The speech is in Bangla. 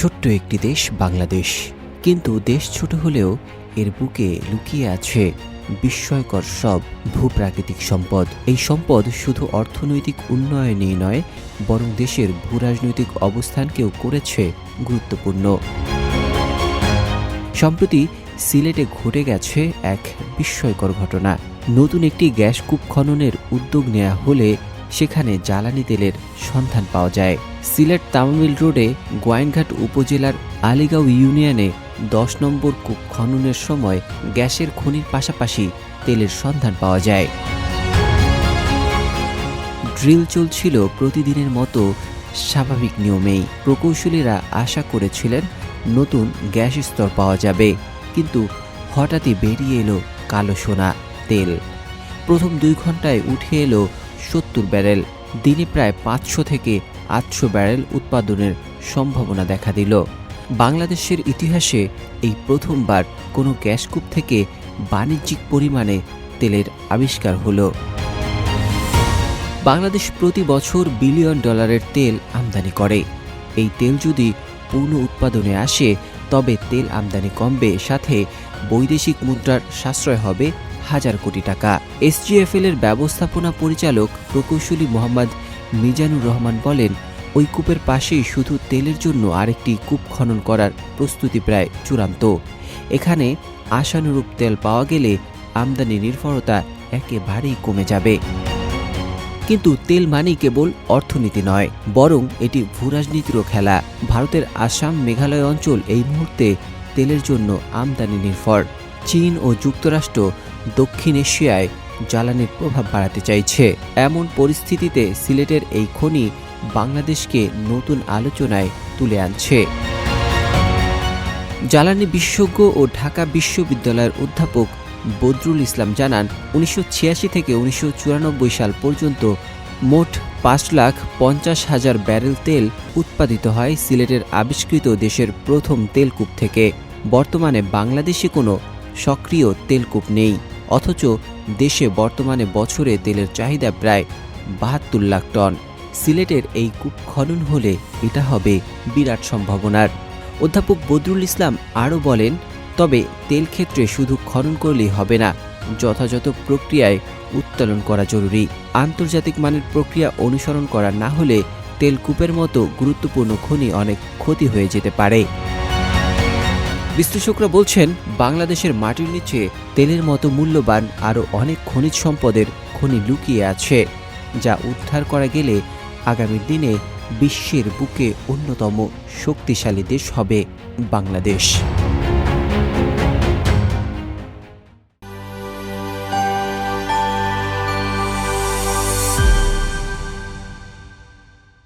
ছোট্ট একটি দেশ বাংলাদেশ। কিন্তু দেশ ছোট হলেও এর বুকে লুকিয়ে আছে বিস্ময়কর সব ভূপ্রাকৃতিক সম্পদ। এই সম্পদ শুধু অর্থনৈতিক উন্নয়নই নয়, বরং দেশের ভূরাজনৈতিক অবস্থানকেও করেছে গুরুত্বপূর্ণ। সম্প্রতি সিলেটে ঘটে গেছে এক বিস্ময়কর ঘটনা। নতুন একটি গ্যাস কূপ খননের উদ্যোগ নেওয়া হলে সেখানে জ্বালানি তেলের সন্ধান পাওয়া যায়। সিলেট তামামিল রোডে গোয়াইনঘাট উপজেলার আলিগাঁও ইউনিয়নে দশ নম্বর কূপ খননের সময় গ্যাসের খনির পাশাপাশি তেলের সন্ধান পাওয়া যায়। ড্রিল চলছিল প্রতিদিনের মতো স্বাভাবিক নিয়মেই। প্রকৌশলীরা আশা করেছিলেন নতুন গ্যাস স্তর পাওয়া যাবে, কিন্তু হঠাৎই বেরিয়ে এলো কালো সোনা তেল। প্রথম দুই ঘন্টায় উঠে এলো সত্তর ব্যারেল, দিনে প্রায় পাঁচশো থেকে আটশো ব্যারেল উৎপাদনের সম্ভাবনা দেখা দিল। বাংলাদেশের ইতিহাসে এই প্রথমবার কোনো গ্যাসকূপ থেকে বাণিজ্যিক পরিমাণে তেলের আবিষ্কার হলো। বাংলাদেশ প্রতি বছর বিলিয়ন ডলারের তেল আমদানি করে। এই তেল যদি পূর্ণ উৎপাদনে আসে, তবে তেল আমদানি কমবে, সাথে বৈদেশিক মুদ্রার সাশ্রয় হবে হাজার কোটি টাকা। এসজিএফএল এর ব্যবস্থাপনা পরিচালক প্রকৌশলী মোহাম্মদ মিজানুর রহমান বলেন, ওই কূপের পাশেই শুধু তেলের জন্য আরেকটি কূপ খনন করার প্রস্তুতি প্রায় চূড়ান্ত। এখানে আশানুরূপ তেল পাওয়া গেলে আমদানি নির্ভরতা একেবারেই কমে যাবে। কিন্তু তেল মানেই কেবল অর্থনীতি নয়, বরং এটি ভূরাজনীতিরও খেলা। ভারতের আসাম মেঘালয় অঞ্চল এই মুহূর্তে তেলের জন্য আমদানি নির্ভর। চীন ও যুক্তরাষ্ট্র দক্ষিণ এশিয়ায় জ্বালানির প্রভাব বাড়াতে চাইছে। এমন পরিস্থিতিতে সিলেটের এই খনি বাংলাদেশকে নতুন আলোচনায় তুলে আনছে। জ্বালানি বিশেষজ্ঞ ও ঢাকা বিশ্ববিদ্যালয়ের অধ্যাপক বদরুল ইসলাম জানান, উনিশশো ছিয়াশি থেকে উনিশশো চুরানব্বই সাল পর্যন্ত মোট পাঁচ লাখ পঞ্চাশ হাজার ব্যারেল তেল উৎপাদিত হয় সিলেটের আবিষ্কৃত দেশের প্রথম তেলকূপ থেকে। বর্তমানে বাংলাদেশে কোনো সক্রিয় তেলকূপ নেই। অথচ দেশে বর্তমানে বছরে তেলের চাহিদা প্রায় বাহাত্তর লাখ টন। সিলেটের এই কূপ খনন হলে এটা হবে বিরাট সম্ভাবনার। অধ্যাপক বদরুল ইসলাম আরও বলেন, তবে তেল ক্ষেত্রে শুধু খনন করলেই হবে না, যথাযথ প্রক্রিয়ায় উত্তোলন করা জরুরি। আন্তর্জাতিক মানের প্রক্রিয়া অনুসরণ করা না হলে তেলকূপের মতো গুরুত্বপূর্ণ খনি অনেক ক্ষতি হয়ে যেতে পারে। বিশ্লেষকরা বলছেন, বাংলাদেশের মাটির নিচে তেলের মতো মূল্যবান আরও অনেক খনিজ সম্পদের খনি লুকিয়ে আছে, যা উদ্ধার করা গেলে আগামী দিনে বিশ্বের বুকে অন্যতম শক্তিশালী দেশ হবে বাংলাদেশ।